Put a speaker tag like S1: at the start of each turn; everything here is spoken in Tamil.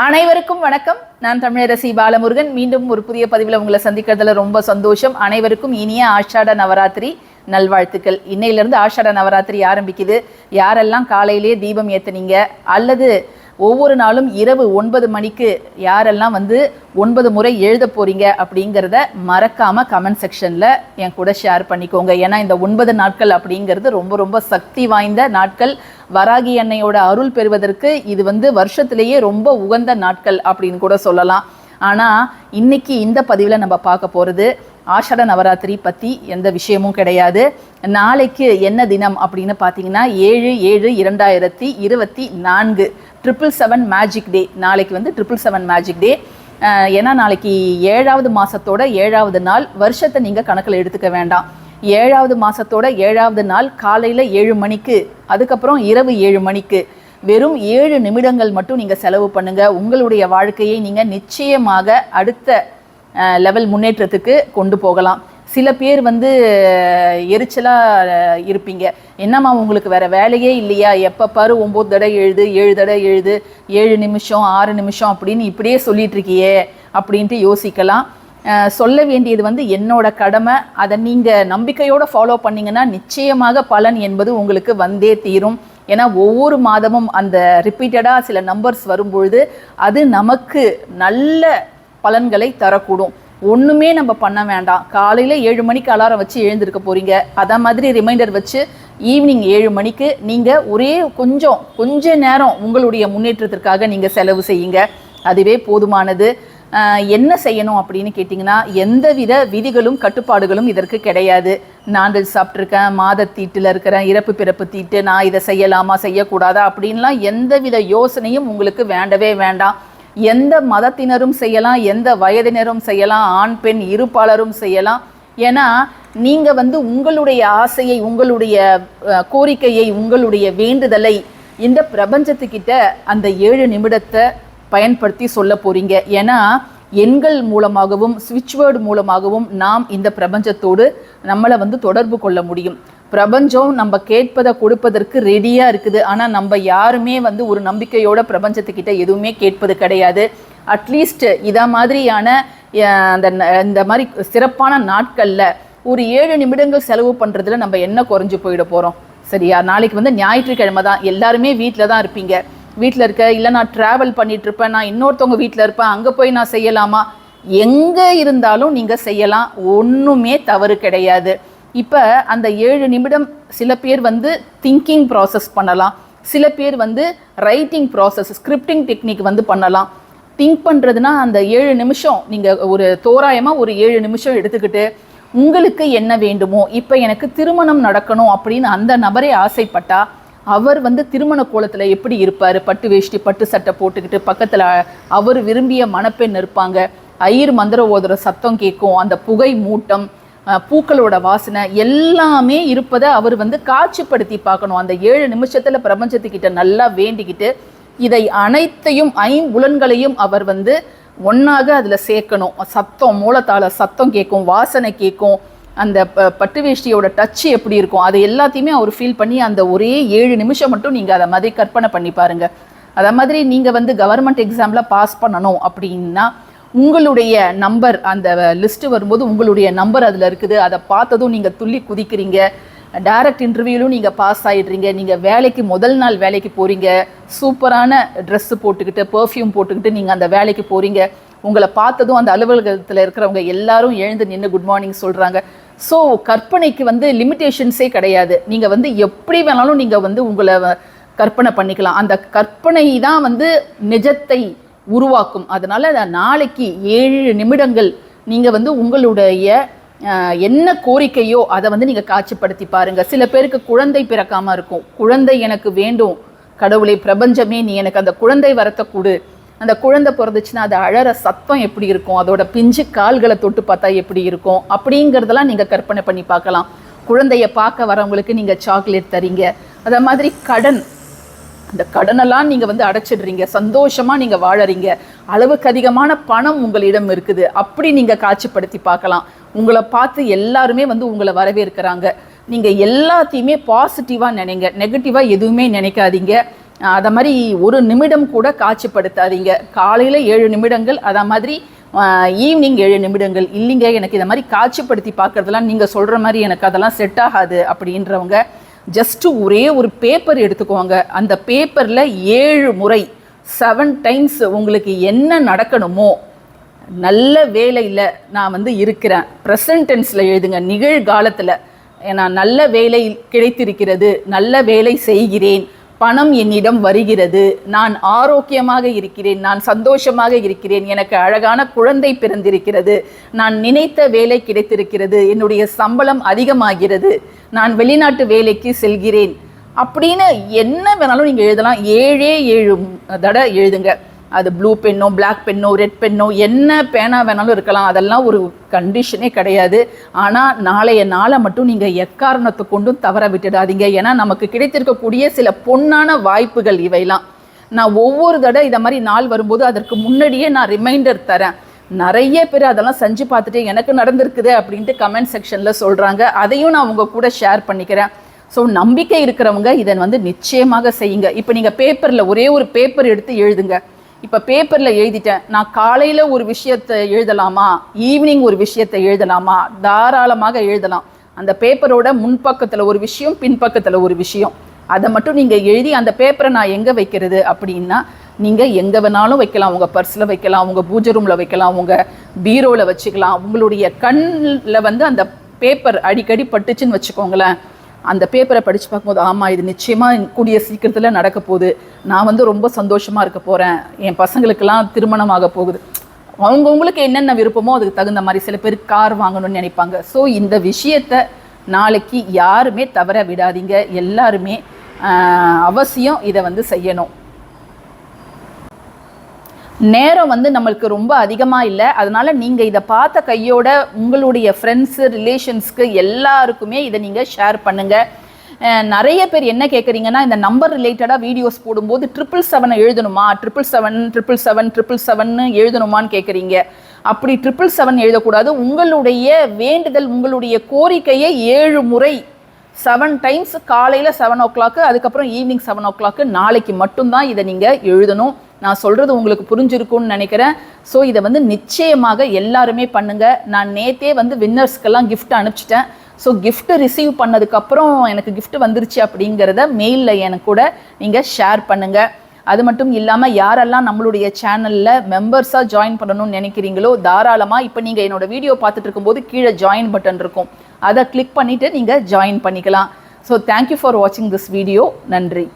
S1: அனைவருக்கும் வணக்கம். நான் தமிழரசி பாலமுருகன். மீண்டும் ஒரு புதிய பதிவில் உங்களை சந்திக்கிறதுல ரொம்ப சந்தோஷம். அனைவருக்கும் இனிய ஆஷாட நவராத்திரி. நல்வாழ்த்துக்கள். இன்னையிலிருந்து ஆஷாட நவராத்திரி ஆரம்பிக்குது. யாரெல்லாம் காலையிலேயே தீபம் ஏற்றுனீங்க அல்லது ஒவ்வொரு நாளும் இரவு ஒன்பது மணிக்கு யாரெல்லாம் வந்து ஒன்பது முறை எழுத போகிறீங்க அப்படிங்கிறத மறக்காமல் கமெண்ட் செக்ஷனில் என் கூட ஷேர் பண்ணிக்கோங்க. ஏன்னா இந்த ஒன்பது நாட்கள் அப்படிங்கிறது ரொம்ப ரொம்ப சக்தி வாய்ந்த நாட்கள். வராகி அன்னையோட அருள் பெறுவதற்கு இது வந்து வருஷத்திலேயே ரொம்ப உகந்த நாட்கள் அப்படின்னு கூட சொல்லலாம். ஆனால் இன்னைக்கு இந்த பதிவில் நம்ம பார்க்க போகிறது ஆஷாட நவராத்திரி பற்றி எந்த விஷயமும் கிடையாது. நாளைக்கு என்ன தினம் அப்படின்னு பார்த்தீங்கன்னா ஏழு ஏழு இரண்டாயிரத்தி இருபத்தி நான்கு. ட்ரிபிள் செவன் மேஜிக் டே நாளைக்கு வந்து ட்ரிபிள் செவன் மேஜிக் டே ஏன்னா நாளைக்கு ஏழாவது மாதத்தோட ஏழாவது நாள் வருஷத்தை நீங்கள் கணக்கில் எடுத்துக்க வேண்டாம். ஏழாவது மாதத்தோட ஏழாவது நாள் காலையில் ஏழு மணிக்கு அதுக்கப்புறம் இரவு ஏழு மணிக்கு. வெறும் ஏழு நிமிடங்கள் மட்டும் நீங்கள் செலவு பண்ணுங்கள் உங்களுடைய வாழ்க்கையை நீங்கள் நிச்சயமாக அடுத்த லெவல் முன்னேற்றத்துக்கு கொண்டு போகலாம். சில பேர் வந்து எரிச்சலாக இருப்பீங்க. என்னம்மா உங்களுக்கு வேறு வேலையே இல்லையா? எப்போ பாரு ஒம்பது தடவை எழுது ஏழு தடவை எழுது ஏழு நிமிஷம் ஆறு நிமிஷம் அப்படின்னு இப்படியே சொல்லிகிட்ருக்கியே அப்படின்ட்டு யோசிக்கலாம். சொல்ல வேண்டியது வந்து என்னோட கடமை. அதை நீங்கள் நம்பிக்கையோடு ஃபாலோ பண்ணீங்கன்னா நிச்சயமாக பலன் என்பது உங்களுக்கு வந்தே தீரும். ஏன்னா ஒவ்வொரு மாதமும் அந்த ரிப்பீட்டடாக சில நம்பர்ஸ் வரும்பொழுது அது நமக்கு நல்ல பலன்களை தரக்கூடும். ஒன்றுமே நம்ம பண்ண வேண்டாம். காலையில் ஏழு மணிக்கு அலாரம் வச்சு எழுந்திருக்க போகிறீங்க அதை மாதிரி ரிமைண்டர் வச்சு ஈவினிங் ஏழு மணிக்கு நீங்கள் ஒரே கொஞ்சம் கொஞ்ச நேரம் உங்களுடைய முன்னேற்றத்திற்காக நீங்கள் செலவு செய்யுங்க. அதுவே போதுமானது. என்ன செய்யணும் அப்படின்னு கேட்டிங்கன்னா எந்தவித விதிகளும் கட்டுப்பாடுகளும் இதற்கு கிடையாது. நாங்கள் சாப்பிட்ருக்கேன் மாத தீட்டில் இருக்கிறேன் இறப்பு பிறப்பு தீட்டு நான் இதை செய்யலாமா செய்யக்கூடாதா அப்படின்லாம் எந்தவித யோசனையும் உங்களுக்கு வேண்டவே வேண்டாம். எந்த மதத்தினரும் செய்யலாம் எந்த வயதினரும் செய்யலாம் ஆண் பெண் இருப்பாளரும் செய்யலாம். ஏன்னா நீங்கள் வந்து உங்களுடைய ஆசையை உங்களுடைய கோரிக்கையை உங்களுடைய வேண்டுதலை இந்த பிரபஞ்சத்துக்கிட்ட அந்த ஏழு நிமிடத்தை பயன்படுத்தி சொல்ல போகிறீங்க ஏன்னா எண்கள் மூலமாகவும் சுவிட்ச்வேர்டு மூலமாகவும் நாம் இந்த பிரபஞ்சத்தோடு நம்மளை வந்து தொடர்பு கொள்ள முடியும். பிரபஞ்சம் நம்ம கேட்பதை கொடுப்பதற்கு ரெடியாக இருக்குது. ஆனால் நம்ம யாருமே வந்து ஒரு நம்பிக்கையோட பிரபஞ்சத்துக்கிட்ட எதுவுமே கேட்பது கிடையாது. அட்லீஸ்ட் இதை மாதிரியான அந்த ந- இந்த மாதிரி சிறப்பான நாட்களில் ஒரு ஏழு நிமிடங்கள் செலவு பண்ணுறதுல நம்ம என்ன குறைஞ்சி போயிட போகிறோம் சரியா? நாளைக்கு வந்து ஞாயிற்றுக்கிழமை தான். எல்லாருமே வீட்டில் தான் இருப்பீங்க. வீட்டில் இருக்க இல்லை நான் ட்ராவல் பண்ணிட்டு இருப்பேன் நான் இன்னொருத்தவங்க வீட்டில் இருப்பேன். அங்கே போய் நான் செய்யலாமா? எங்கே இருந்தாலும் நீங்கள் செய்யலாம். ஒன்றுமே தவறு கிடையாது. இப்போ அந்த ஏழு நிமிடம் சில பேர் வந்து திங்கிங் ப்ராசஸ் பண்ணலாம். சில பேர் வந்து ரைட்டிங் ப்ராசஸ் ஸ்கிரிப்டிங் டெக்னிக் வந்து பண்ணலாம். திங்க் பண்ணுறதுனா அந்த ஏழு நிமிஷம் நீங்கள் ஒரு தோராயமாக ஒரு ஏழு நிமிஷம் எடுத்துக்கிட்டு உங்களுக்கு என்ன வேண்டுமோ இப்போ எனக்கு திருமணம் நடக்கணும் அப்படின்னு அந்த நபரே ஆசைப்பட்டா அவர் வந்து திருமண கோலத்தில் எப்படி இருப்பார்? பட்டு வேஷ்டி பட்டு சட்டை போட்டுக்கிட்டு பக்கத்தில் அவர் விரும்பிய மணப்பெண் இருப்பாங்க ஐயர் மந்திர ஓதுற சத்தம் கேட்கும். அந்த புகை மூட்டம் பூக்களோட வாசனை எல்லாமே இருப்பதை அவர் வந்து காட்சிப்படுத்தி பார்க்கணும். அந்த ஏழு நிமிஷத்தில் பிரபஞ்சத்துக்கிட்ட நல்லா வேண்டிக்கிட்டு இதை அனைத்தையும் ஐம்புலன்களையும் அவர் வந்து ஒன்றாக அதில் சேர்க்கணும். சத்தம் மூலத்தால் சத்தம் கேட்கும் வாசனை கேட்கும். அந்த ப- பட்டு வேஷ்டியோட டச் எப்படி இருக்கும்? அது எல்லாத்தையுமே அவர் ஃபீல் பண்ணி அந்த ஒரே ஏழு நிமிஷம் மட்டும் நீங்கள் அதை மாதிரி கற்பனை பண்ணி பாருங்க. அதை மாதிரி நீங்கள் வந்து கவர்மெண்ட் எக்ஸாமில் பாஸ் பண்ணணும் அப்படின்னா உங்களுடைய நம்பர் அந்த லிஸ்ட்டு வரும்போது உங்களுடைய நம்பர் அதில் இருக்குது. அதை பார்த்ததும் நீங்கள் துள்ளி குதிக்கிறீங்க. டைரக்ட் இன்டர்வியூலும் நீங்கள் பாஸ் ஆகிடுறீங்க நீங்கள் வேலைக்கு முதல் நாள் வேலைக்கு போகிறீங்க சூப்பரான ட்ரெஸ்ஸு போட்டுக்கிட்டு பெர்ஃப்யூம் போட்டுக்கிட்டு நீங்கள் அந்த வேலைக்கு போகிறீங்க உங்களை பார்த்ததும் அந்த அலுவலகத்தில் இருக்கிறவங்க எல்லாரும் எழுந்து நின்று குட் மார்னிங் சொல்கிறாங்க ஸோ கற்பனைக்கு வந்து லிமிட்டேஷன்ஸே கிடையாது. நீங்கள் வந்து எப்படி வேணாலும் நீங்கள் வந்து உங்களை கற்பனை பண்ணிக்கலாம். அந்த கற்பனை தான் வந்து நிஜத்தை உருவாக்கும். அதனால் நாளைக்கு ஏழு நிமிடங்கள் நீங்கள் வந்து உங்களுடைய என்ன கோரிக்கையோ அதை வந்து நீங்கள் காட்சிப்படுத்தி பாருங்கள் சில பேருக்கு குழந்தை பிறக்காமல் இருக்கும். குழந்தை எனக்கு வேண்டும். கடவுளை பிரபஞ்சமே நீ எனக்கு அந்த குழந்தை வரத்தை கொடு. அந்த குழந்தை பிறந்துச்சுன்னா அது அழற சத்தம் எப்படி இருக்கும்? அதோட பிஞ்சு கால்களை தொட்டு பார்த்தா எப்படி இருக்கும்? அப்படிங்கிறதெல்லாம் நீங்கள் கற்பனை பண்ணி பார்க்கலாம். குழந்தைய பார்க்க வரவங்களுக்கு நீங்கள் சாக்லேட் தரீங்க. அதை மாதிரி கடன். இந்த கடனெல்லாம் நீங்கள் வந்து அடைச்சிடுறீங்க சந்தோஷமாக நீங்கள் வாழறீங்க அளவுக்கு அதிகமான பணம் உங்களிடம் இருக்குது அப்படி நீங்கள் காட்சிப்படுத்தி பார்க்கலாம். உங்களை பார்த்து எல்லாருமே வந்து உங்களை வரவேற்கிறாங்க. நீங்கள் எல்லாத்தையுமே பாசிட்டிவாக நினைங்க நெகட்டிவாக எதுவுமே நினைக்காதீங்க. அதை மாதிரி ஒரு நிமிடம் கூட காட்சிப்படுத்தாதீங்க. காலையில் ஏழு நிமிடங்கள் அதை மாதிரி ஈவினிங் ஏழு நிமிடங்கள். இல்லைங்க எனக்கு இதை மாதிரி காட்சிப்படுத்தி பார்க்குறதெல்லாம் நீங்கள் சொல்கிற மாதிரி எனக்கு அதெல்லாம் செட் ஆகாது அப்படின்றவங்க ஜஸ்ட்டு ஒரே ஒரு பேப்பர் எடுத்துக்கோங்க. அந்த பேப்பரில் ஏழு முறை செவன் டைம்ஸ் உங்களுக்கு என்ன நடக்கணுமோ நல்ல வேலையில் நான் வந்து இருக்கிறேன். ப்ரெசன்ட் டென்ஸில் எழுதுங்க நிகழ்காலத்தில். நான் நல்ல வேலை கிடைத்திருக்கிறது நல்ல வேலை செய்கிறேன். பணம் என்னிடம் வருகிறது. நான் ஆரோக்கியமாக இருக்கிறேன். நான் சந்தோஷமாக இருக்கிறேன். எனக்கு அழகான குழந்தை பிறந்திருக்கிறது. நான் நினைத்த வேலை கிடைத்திருக்கிறது. என்னுடைய சம்பளம் அதிகமாகிறது. நான் வெளிநாட்டு வேலைக்கு செல்கிறேன். அப்படின்னு என்ன வேணாலும் நீங்கள் எழுதலாம். ஏழே ஏழு தடவை எழுதுங்க. அது ப்ளூ பென்னோ பிளாக் பென்னோ ரெட் பென்னோ என்ன பேனா வேணாலும் இருக்கலாம். அதெல்லாம் ஒரு கண்டிஷனே கிடையாது. ஆனால் நாளைய நாளை மட்டும் நீங்கள் எக்காரணத்தை கொண்டும் தவற விட்டுடாதீங்க. ஏன்னா நமக்கு கிடைத்திருக்கக்கூடிய சில பொன்னான வாய்ப்புகள் இவையெல்லாம். நான் ஒவ்வொரு தடவை இதை மாதிரி நாள் வரும்போது அதற்கு முன்னாடியே நான் ரிமைண்டர் தரேன். நிறைய பேர் அதெல்லாம் செஞ்சு பார்த்துட்டு எனக்கு நடந்திருக்குது அப்படின்ட்டு கமெண்ட் செக்ஷனில் சொல்கிறாங்க அதையும் நான் உங்கள் கூட ஷேர் பண்ணிக்கிறேன். ஸோ நம்பிக்கை இருக்கிறவங்க இதை வந்து நிச்சயமாக செய்யுங்க. இப்போ நீங்கள் பேப்பரில் ஒரே ஒரு பேப்பர் எடுத்து எழுதுங்க. இப்போ பேப்பரில் எழுதிட்டேன். நான் காலையில் ஒரு விஷயத்தை எழுதலாமா? ஈவினிங் ஒரு விஷயத்தை எழுதலாமா? தாராளமாக எழுதலாம். அந்த பேப்பரோட முன்பக்கத்தில் ஒரு விஷயம் பின்பக்கத்தில் ஒரு விஷயம். அதை மட்டும் நீங்கள் எழுதி அந்த பேப்பரை நான் எங்கே வைக்கிறது அப்படின்னா நீங்கள் எங்கே வேணாலும் வைக்கலாம். உங்கள் பர்ஸில் வைக்கலாம் உங்கள் பூஜை ரூமில் வைக்கலாம் உங்கள் பீரோவில் வச்சுக்கலாம். உங்களுடைய கண்ணில் வந்து அந்த பேப்பர் அடிக்கடி பட்டுச்சுன்னு வச்சுக்கோங்களேன். அந்த பேப்பரை படித்து பார்க்கும்போது ஆமாம் இது நிச்சயமாக கூடிய சீக்கிரத்தில் நடக்க போகுது. நான் வந்து ரொம்ப சந்தோஷமாக இருக்க போகிறேன் என் பசங்களுக்கெல்லாம் திருமணம் போகுது. அவங்கவுங்களுக்கு என்னென்ன விருப்பமோ அதுக்கு தகுந்த மாதிரி சில பேர் கார் வாங்கணும்னு நினைப்பாங்க. ஸோ இந்த விஷயத்தை நாளைக்கு யாருமே தவற விடாதீங்க. எல்லாருமே அவசியம் இதை வந்து செய்யணும். நேரம் வந்து நம்மளுக்கு ரொம்ப அதிகமாக இல்லை. அதனால் நீங்கள் இதை பார்த்த கையோட உங்களுடைய ஃப்ரெண்ட்ஸு ரிலேஷன்ஸ்க்கு எல்லாருக்குமே இதை நீங்கள் ஷேர் பண்ணுங்கள் நிறைய பேர் என்ன கேட்குறீங்கன்னா இந்த நம்பர் ரிலேட்டடாக வீடியோஸ் போடும்போது ட்ரிபிள் செவனை எழுதணுமா? Triple seven triple seven triple செவன்னு எழுதணுமான்னு கேட்குறீங்க அப்படி ட்ரிபிள் செவன் எழுதக்கூடாது. உங்களுடைய வேண்டுதல் உங்களுடைய கோரிக்கையை ஏழு முறை செவன் டைம்ஸ் காலையில் செவன் ஓ கிளாக்கு அதுக்கப்புறம் ஈவினிங் செவன் ஓ கிளாக்கு நாளைக்கு மட்டும்தான் இதை நீங்கள் எழுதணும். நான் சொல்கிறது உங்களுக்கு புரிஞ்சிருக்கும்னு நினைக்கிறேன். ஸோ இதை வந்து நிச்சயமாக எல்லாருமே பண்ணுங்கள் நான் நேத்தே வந்து வின்னர்ஸ்க்கெல்லாம் கிஃப்ட் அனுப்பிச்சிட்டேன். ஸோ கிஃப்ட்டு ரிசீவ் பண்ணதுக்கப்புறம் எனக்கு கிஃப்ட்டு வந்துருச்சு அப்படிங்கிறத மெயிலில் எனக்கு கூட நீங்கள் ஷேர் பண்ணுங்கள் அது மட்டும் இல்லாமல் யாரெல்லாம் நம்மளுடைய சேனலில் மெம்பர்ஸாக ஜாயின் பண்ணணும்னு நினைக்கிறீங்களோ தாராளமாக இப்போ நீங்கள் என்னோடய வீடியோ பார்த்துட்டு இருக்கும்போது கீழே ஜாயின் பட்டன் இருக்கும். அதை கிளிக் பண்ணிவிட்டு நீங்கள் ஜாயின் பண்ணிக்கலாம். ஸோ தேங்க்யூ ஃபார் வாட்சிங் திஸ் வீடியோ நன்றி.